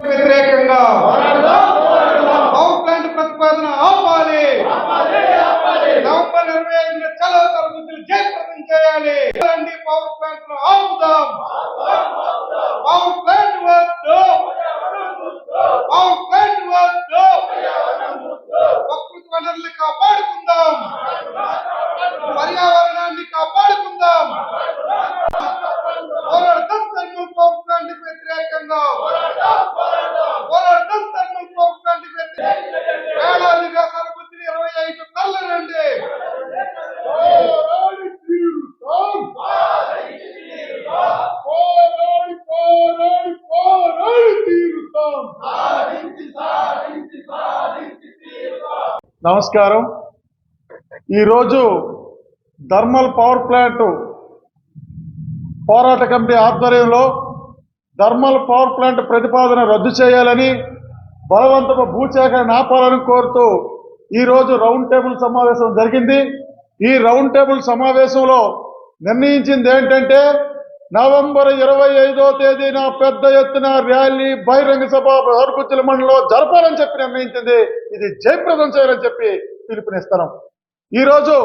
వ్యతిరేకంగా power plant ప్రతిపాదన ఆపాలి. నవంబర్ ఇరవై ఐదున చలో తరగతులు జయప్రదం చేయాలి. పవర్ ప్లాంట్ ఆపుదాం పవర్ ప్లాంట్ వద్దు పవర్ ప్లాంట్ వద్దు ప్రకృతి వనరుల్ని కాపాడుకుందాం పర్యావరణాన్ని కాపాడుకుందాం పోరాడతాం థర్మల్ పవర్ ప్లాంట్కి వ్యతిరేకంగా పోరాడతాం థర్మల్ పవర్ ప్లాంట్కి వ్యతిరేకంగా ఏడాదిగా సరికొద్ది ఇరవై ఐదు తల్లనండి పోరాడి తీరుతాం పోరాడి పోరాడి పోరాడి తీరుతాం నమస్కారం. ఈరోజు థర్మల్ పవర్ ప్లాంట్ పోరాట కమిటీ ఆధ్వర్యంలో థర్మల్ పవర్ ప్లాంట్ ప్రతిపాదన రద్దు చేయాలని బలవంతపు భూచేకరణ ఆపాలని కోరుతూ ఈరోజు రౌండ్ టేబుల్ సమావేశం జరిగింది. ఈ రౌండ్ టేబుల్ సమావేశంలో నిర్ణయించింది ఏంటంటే నవంబర్ ఇరవై ఐదో తేదీన పెద్ద ఎత్తున ర్యాలీ బహిరంగ సభ హర్కుచ్చుల మండలిలో జరపాలని చెప్పి నిర్ణయించింది. ఇది జయప్రదం చేయాలని చెప్పి పిలుపునిస్తున్నాం ఈరోజు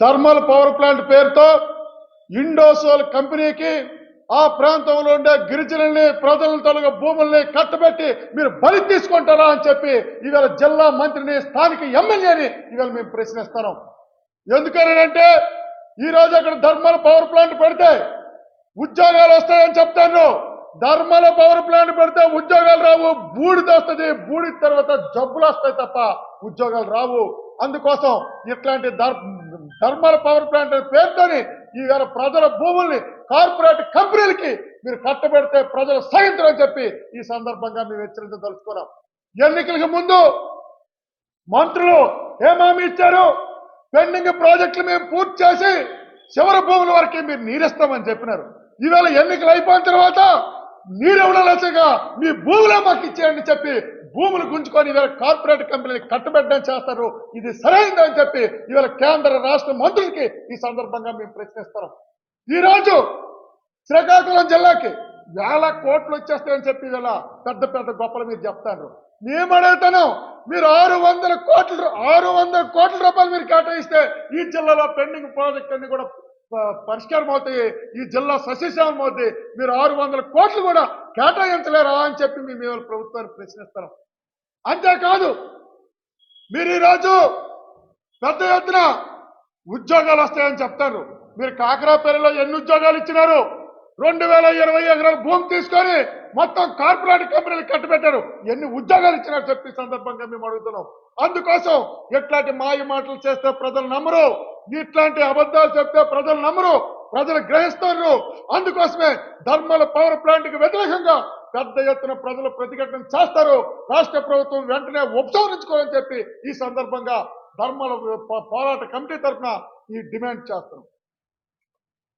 థర్మల్ పవర్ ప్లాంట్ పేరుతో ఇండోసోల్ కంపెనీకి ఆ ప్రాంతంలో ఉండే గిరిజనుల్ని ప్రజలను తొలగ భూముల్ని కట్టబెట్టి మీరు బలి తీసుకుంటారా అని చెప్పి ఇవాళ జిల్లా మంత్రిని స్థానిక ఎమ్మెల్యేని ఇవాళ మేము ప్రశ్నిస్తున్నాం. ఎందుకనంటే ఈ రోజు అక్కడ ధర్మల పవర్ ప్లాంట్ పెడితే ఉద్యోగాలు వస్తాయని చెప్తాను. ధర్మల పవర్ ప్లాంట్ పెడితే ఉద్యోగాలు రావు. బూడిద వస్తుంది. బూడిద తర్వాత జబ్బులు వస్తాయి తప్ప ఉద్యోగాలు రావు. అందుకోసం ఇట్లాంటి ధర్మల పవర్ ప్లాంట్ అనే పేరుతోని ఈవేళ ప్రజల భూముల్ని కార్పొరేట్ కంపెనీలకి మీరు కట్టబెడితే ప్రజలు సహించరని చెప్పి ఈ సందర్భంగా మేము హెచ్చరించదలుచుకున్నాం ఎన్నికలకు ముందు మంత్రులు ఏమామి ఇచ్చారు? పెండింగ్ ప్రాజెక్టులు మేము పూర్తి చేసి చివరి భూముల వరకే మీరు నీరిస్తామని చెప్పినారు. ఈవేళ ఎన్నికలు అయిపోయిన తర్వాత నీరెవడలేసగా మీ భూములే మాకు ఇచ్చేయండి చెప్పి భూములు గుంజుకొని ఇవాళ కార్పొరేట్ కంపెనీలకు కట్టుబెట్టడం చేస్తారు. ఇది సరైనదని చెప్పి ఇవాళ కేంద్ర రాష్ట్ర మంత్రులకి ఈ సందర్భంగా మేము ప్రశ్నిస్తున్నాం. ఈ రోజు శ్రీకాకుళం జిల్లాకి వేల కోట్లు వచ్చేస్తాయని చెప్పి ఇలా పెద్ద పెద్ద గొప్పలు మీరు చెప్తారు. మేము మీరు ఆరు వందల కోట్ల ఆరు వందల కోట్ల రూపాయలు మీరు కేటాయిస్తే ఈ జిల్లాలో పెండింగ్ ప్రాజెక్ట్ అన్ని కూడా ప- పరిష్కారం అవుతాయి. ఈ జిల్లా సస్యశ్యామం అవుతాయి మీరు ఆరు వందల కోట్లు కూడా కేటాయించలేరా అని చెప్పి మేము ప్రభుత్వాన్ని ప్రశ్నిస్తాం. అంతేకాదు మీరు ఈరోజు పెద్ద ఎత్తున ఉద్యోగాలు వస్తాయని చెప్తారు. మీరు కాకరాపల్లిలో ఎన్ని ఉద్యోగాలు ఇచ్చినారు? రెండు వేల ఇరవై ఎకరాల భూమి తీసుకొని మొత్తం కార్పొరేట్ కంపెనీలు కట్టుబెట్టారు. ఎన్ని ఉద్యోగాలు ఇచ్చినారు చెప్పి సందర్భంగా మేము అడుగుతున్నాం. అందుకోసం ఎట్లాంటి మాయ మాటలు చేస్తే ప్రజలు నమ్మరు. ఇట్లాంటి అబద్ధాలు చెప్తే ప్రజలు నమ్మరు. ప్రజలు గ్రహిస్తారు అందుకోసమే ధర్మల పవర్ ప్లాంట్కి వ్యతిరేకంగా పెద్ద ఎత్తున ప్రజలు ప్రతిఘటన చేస్తారు. రాష్ట్ర ప్రభుత్వం వెంటనే ఉపసంహరించుకోవాలని చెప్పి ఈ సందర్భంగా ధర్మల పోరాట కమిటీ తరఫున ఈ డిమాండ్ చేస్తున్నాం.